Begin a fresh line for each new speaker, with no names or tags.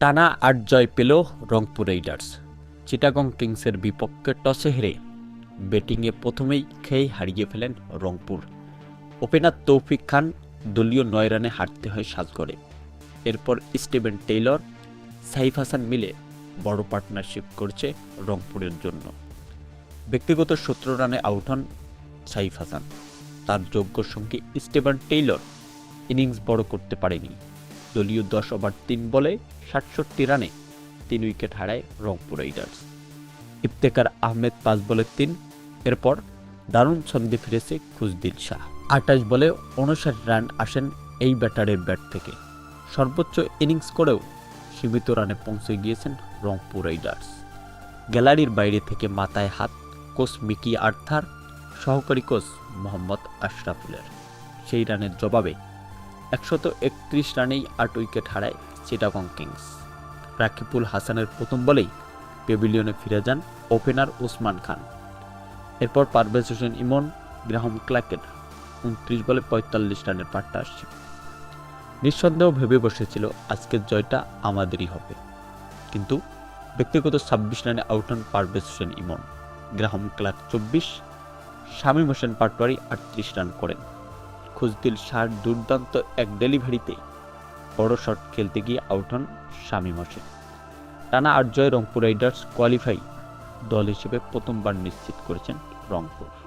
টানা আট জয় পেল রংপুর রাইডার্স। চিটাগং কিংসের বিপক্ষে টসে হেরে ব্যাটিংয়ে প্রথমেই খেয়ে হারিয়ে ফেলেন রংপুর। ওপেনার তৌফিক খান দলীয় নয় রানে হারতে হয় সাজগড়ে এরপর স্টিভেন টেইলর, সাইফ হাসান মিলে বড় পার্টনারশিপ করছে রংপুরের জন্য। ব্যক্তিগত সতেরো রানে আউট হন সাইফ হাসান। তার যোগ্য সঙ্গী স্টিভেন টেইলর ইনিংস বড় করতে পারেনি। দলীয় দশ ওভার তিন বলে সাতষট্টি রানে তিন উইকেট হারায় রংপুর রাইডার্স। ইফতেকার আহমেদ পাঁচ বলে তিন, এরপর দারুণ ছন্দে ফিরেছে খুজদিল শাহ। আটাশ বলে উনষাট রান আসেন এই ব্যাটারের ব্যাট থেকে। সর্বোচ্চ ইনিংস করেও সীমিত রানে পৌঁছে গিয়েছেন রংপুর রাইডার্স। গ্যালারির বাইরে থেকে মাথায় হাত কোচ মিকি আর্থার, সহকারী কোচ মোহাম্মদ আশরাফুলের। সেই রানের জবাবে একশত একত্রিশ রানেই আট উইকেট হারায় চিটাগং কিংস। রাকিবুল হাসানের প্রথম বলেই পেভিলিয়নে ফিরে যান ওপেনার ওসমান খান। এরপর পারভেজ হোসেন ইমন, গ্রাহাম ক্লার্কের উনত্রিশ বলে পঁয়তাল্লিশ রানের পার্টনারশিপ নিঃসন্দেহ ভেবে বসেছিল, আজকের জয়টা আমাদেরই হবে। কিন্তু ব্যক্তিগত ছাব্বিশ রানে আউট হন পারভেজ হোসেন ইমন। গ্রাহাম ক্লার্ক চব্বিশ, শামীম হোসেন পাটোয়ারি আটত্রিশ রান করেন। খুজদিল শাহর দুর্দান্ত এক ডেলিভারিতে। বড় শট খেলতে গিয়ে আউট হন শামীম হোসেন। টানা আট জয় রংপুর রাইডার্স কোয়ালিফাই দল হিসেবে প্রথমবার নিশ্চিত করেছেন রংপুর।